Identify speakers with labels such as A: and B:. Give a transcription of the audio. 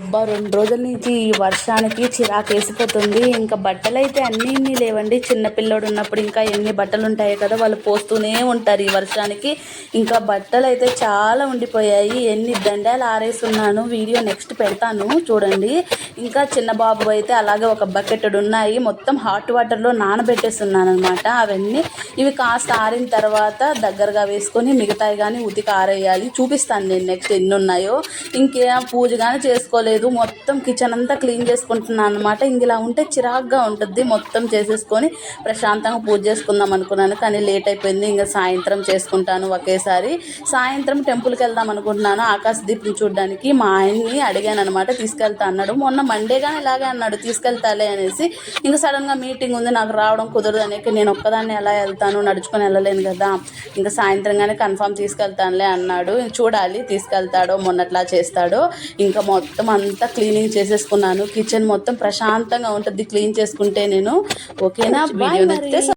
A: అబ్బా రెండు రోజుల నుంచి ఈ వర్షానికి చిరాకు వేసిపోతుంది ఇంకా బట్టలు అయితే అన్నీ ఇన్ని లేవండి. చిన్నపిల్లోడు ఉన్నప్పుడు ఇంకా ఎన్ని బట్టలు ఉంటాయి కదా వాళ్ళు పోస్తూనే ఉంటారు ఈ వర్షానికి. ఇంకా బట్టలు అయితే చాలా ఉండిపోయాయి. ఎన్ని దండాలు ఆరేస్తున్నాను వీడియో నెక్స్ట్ పెడతాను చూడండి. ఇంకా చిన్న బాబు అయితే అలాగే ఒక బకెట్ ఉన్నాయి. మొత్తం హాట్ వాటర్లో నానబెట్టేస్తున్నాను అనమాట అవన్నీ ఇవి కాస్త ఆరిన తర్వాత దగ్గరగా వేసుకొని మిగతాయి కానీ ఉతికి ఆరేయాలి. చూపిస్తాను నేను నెక్స్ట్ ఎన్ని ఉన్నాయో ఇంకేం పూజ కానీ చేసుకోలేదు. మొత్తం కిచెన్ అంతా క్లీన్ చేసుకుంటున్నాను అనమాట ఇంక ఇలా ఉంటే చిరాగ్గా ఉంటుంది మొత్తం చేసేసుకొని ప్రశాంతంగా పూజ చేసుకుందాం అనుకున్నాను. కానీ లేట్ అయిపోయింది. ఇంకా సాయంత్రం చేసుకుంటాను ఒకేసారి. సాయంత్రం టెంపుల్కి వెళ్దాం అనుకుంటున్నాను. ఆకాశ దీపం చూడడానికి మా ఆయన్ని అడిగాను అనమాట తీసుకెళ్తా అన్నాడు. మొన్న మండే కానీ ఇలాగే అన్నాడు. తీసుకెళ్తాలే అనేసి. ఇంకా సడన్గా మీటింగ్ ఉంది. నాకు రావడం కుదరదు అనేక నేను ఒక్కదాన్ని ఎలా వెళ్తాను? నడుచుకొని వెళ్ళలేను కదా. ఇంకా సాయంత్రంగానే కన్ఫామ్ తీసుకెళ్తానులే అన్నాడు. చూడాలి తీసుకెళ్తాడో మొన్నట్లా చేస్తాడో. ఇంకా మొత్తం అంతా క్లీనింగ్ చేసేసుకున్నాను. కిచెన్ మొత్తం ప్రశాంతంగా ఉంటుంది క్లీన్ చేసుకుంటే నేను. ఓకేనా? వీడియో నచ్చితే